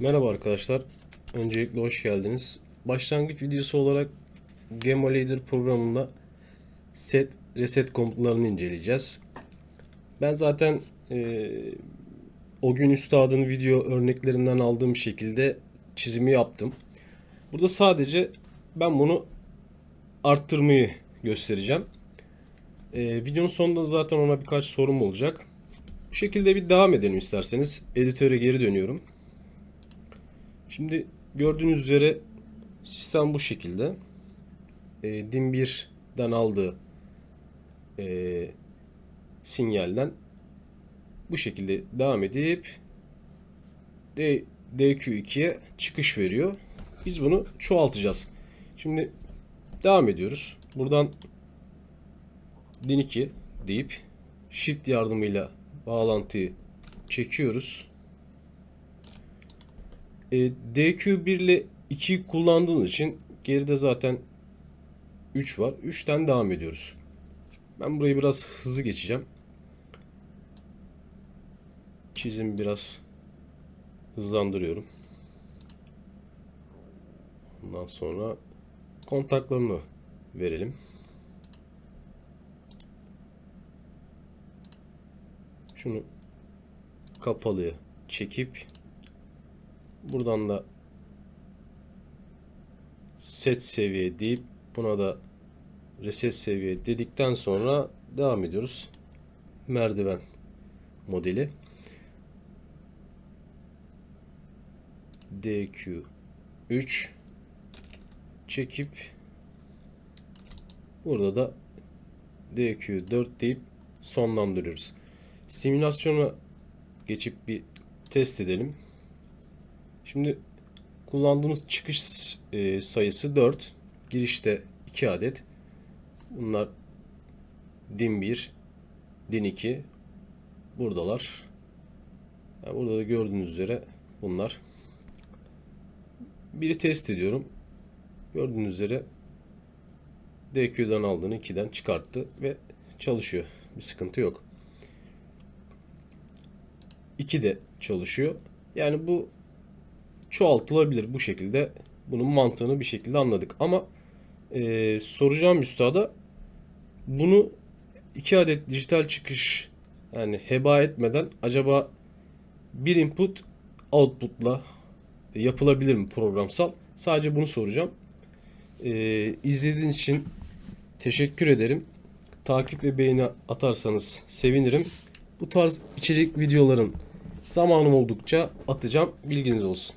Merhaba arkadaşlar. Öncelikle hoş geldiniz. Başlangıç videosu olarak Gamma Leader programında set reset komutlarını inceleyeceğiz. Ben zaten e, o gün üstadın video örneklerinden aldığım şekilde çizimi yaptım. Burada sadece ben bunu arttırmayı göstereceğim. E, videonun sonunda zaten ona birkaç sorum olacak. Bu şekilde bir devam edelim isterseniz. Editöre geri dönüyorum. Şimdi gördüğünüz üzere sistem bu şekilde. E, DIN 1'den aldığı e, sinyalden bu şekilde devam edip D, DQ2'ye çıkış veriyor. Biz bunu çoğaltacağız. Şimdi devam ediyoruz. Buradan DIN 2 deyip Shift yardımıyla bağlantıyı çekiyoruz. E, DQ1 ile 2 kullandığımız için geride zaten 3 var. 3'ten devam ediyoruz. Ben burayı biraz hızlı geçeceğim. Çizim biraz hızlandırıyorum. Ondan sonra kontaklarını verelim. Şunu kapalıya çekip Buradan da set seviye deyip buna da reset seviye dedikten sonra devam ediyoruz. Merdiven modeli. DQ3 çekip burada da DQ4 deyip sonlandırıyoruz. Simülasyona geçip bir test edelim. Şimdi kullandığımız çıkış e, sayısı 4. Girişte 2 adet. Bunlar DIN 1, DIN 2 buradalar. Yani burada da gördüğünüz üzere bunlar. Biri test ediyorum. Gördüğünüz üzere DQ'dan aldığını 2'den çıkarttı ve çalışıyor. Bir sıkıntı yok. 2 de çalışıyor. Yani bu çoğaltılabilir bu şekilde. Bunun mantığını bir şekilde anladık. Ama e, soracağım üstada bunu iki adet dijital çıkış yani heba etmeden acaba bir input output'la yapılabilir mi programsal? Sadece bunu soracağım. E, izlediğiniz için teşekkür ederim. Takip ve beğeni atarsanız sevinirim. Bu tarz içerik videoların zamanım oldukça atacağım. Bilginiz olsun.